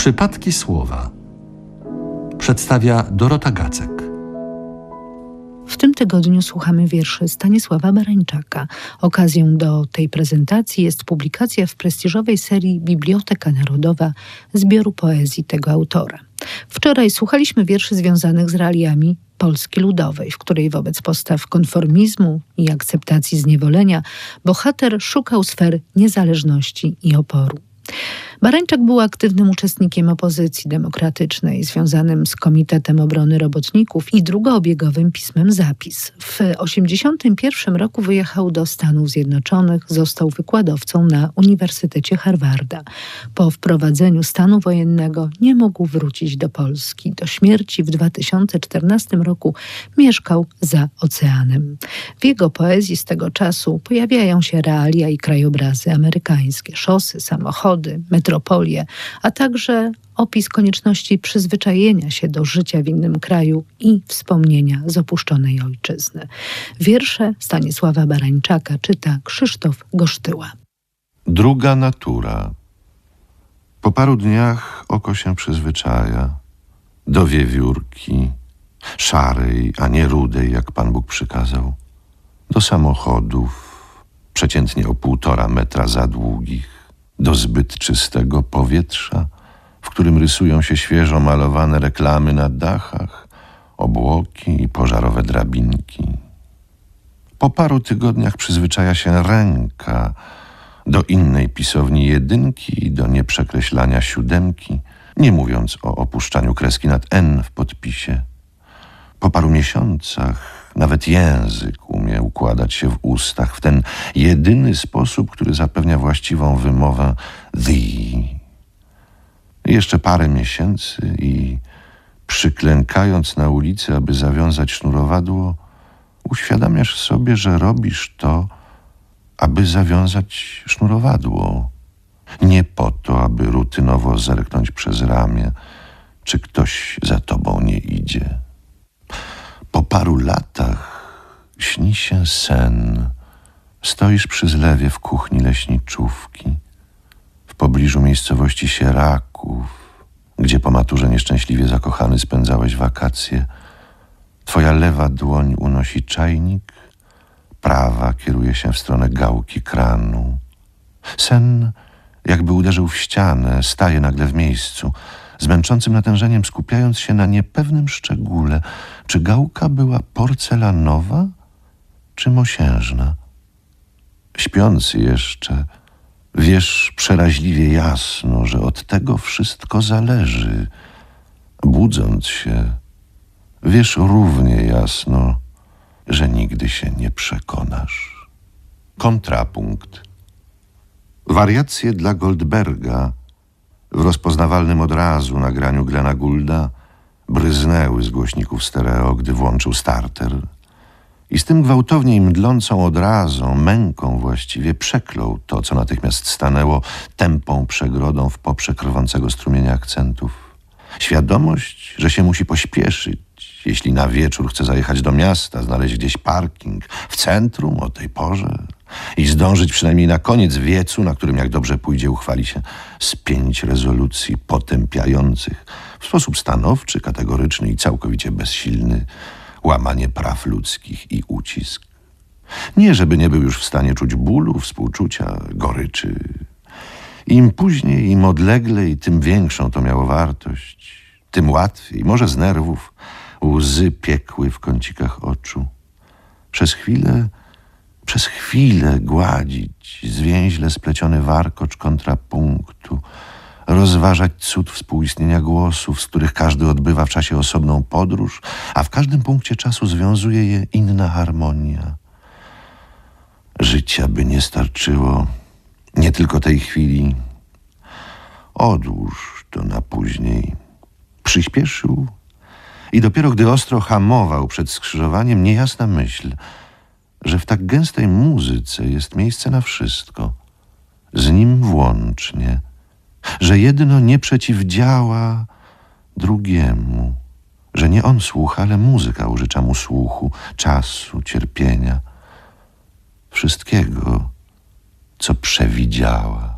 Przypadki słowa przedstawia Dorota Gacek. W tym tygodniu słuchamy wierszy Stanisława Barańczaka. Okazją do tej prezentacji jest publikacja w prestiżowej serii Biblioteka Narodowa zbioru poezji tego autora. Wczoraj słuchaliśmy wierszy związanych z realiami Polski Ludowej, w której wobec postaw konformizmu i akceptacji zniewolenia bohater szukał sfer niezależności i oporu. Barańczak był aktywnym uczestnikiem opozycji demokratycznej, związanym z Komitetem Obrony Robotników i drugoobiegowym pismem Zapis. W 1981 roku wyjechał do Stanów Zjednoczonych, został wykładowcą na Uniwersytecie Harvarda. Po wprowadzeniu stanu wojennego nie mógł wrócić do Polski. Do śmierci w 2014 roku mieszkał za oceanem. W jego poezji z tego czasu pojawiają się realia i krajobrazy amerykańskie, szosy, samochody, metro metropolię, a także opis konieczności przyzwyczajenia się do życia w innym kraju i wspomnienia z opuszczonej ojczyzny. Wiersze Stanisława Barańczaka czyta Krzysztof Gosztyła. Druga natura. Po paru dniach oko się przyzwyczaja do wiewiórki, szarej, a nie rudej, jak Pan Bóg przykazał, do samochodów, przeciętnie o półtora metra za długich, do zbyt czystego powietrza, w którym rysują się świeżo malowane reklamy na dachach, obłoki i pożarowe drabinki. Po paru tygodniach przyzwyczaja się ręka do innej pisowni jedynki i do nieprzekreślania siódemki, nie mówiąc o opuszczaniu kreski nad N w podpisie. Po paru miesiącach nawet język umie układać się w ustach w ten jedyny sposób, który zapewnia właściwą wymowę thee. Jeszcze parę miesięcy i przyklękając na ulicy, aby zawiązać sznurowadło, uświadamiasz sobie, że robisz to, aby zawiązać sznurowadło. Nie po to, aby rutynowo zerknąć przez ramię, czy ktoś za tobą nie idzie. Po paru latach się sen. Stoisz przy zlewie w kuchni leśniczówki, w pobliżu miejscowości Sieraków, gdzie po maturze nieszczęśliwie zakochany spędzałeś wakacje. Twoja lewa dłoń unosi czajnik, prawa kieruje się w stronę gałki kranu. Sen jakby uderzył w ścianę, staje nagle w miejscu – z męczącym natężeniem skupiając się na niepewnym szczególe, czy gałka była porcelanowa, czy mosiężna. Śpiący jeszcze, wiesz przeraźliwie jasno, że od tego wszystko zależy. Budząc się, wiesz równie jasno, że nigdy się nie przekonasz. Kontrapunkt. Wariacje dla Goldberga w rozpoznawalnym od razu nagraniu Glena Goulda bryznęły z głośników stereo, gdy włączył starter i z tym gwałtownie mdlącą odrazą, męką właściwie przeklął to, co natychmiast stanęło tępą przegrodą w poprzek rwącego strumienia akcentów. Świadomość, że się musi pośpieszyć, jeśli na wieczór chce zajechać do miasta, znaleźć gdzieś parking w centrum o tej porze i zdążyć przynajmniej na koniec wiecu, na którym jak dobrze pójdzie uchwali się z pięć rezolucji potępiających w sposób stanowczy, kategoryczny i całkowicie bezsilny łamanie praw ludzkich i ucisk. Nie, żeby nie był już w stanie czuć bólu, współczucia, goryczy. Im później, im odleglej, tym większą to miało wartość, tym łatwiej, może z nerwów, łzy piekły w kącikach oczu. Przez chwilę przez chwilę gładzić zwięźle spleciony warkocz kontrapunktu, rozważać cud współistnienia głosów, z których każdy odbywa w czasie osobną podróż, a w każdym punkcie czasu związuje je inna harmonia. Życia by nie starczyło, nie tylko tej chwili. Odłóż to na później. Przyspieszył i dopiero gdy ostro hamował przed skrzyżowaniem, niejasna myśl – że w tak gęstej muzyce jest miejsce na wszystko, z nim włącznie, że jedno nie przeciwdziała drugiemu, że nie on słucha, ale muzyka użycza mu słuchu, czasu, cierpienia, wszystkiego, co przewidziała.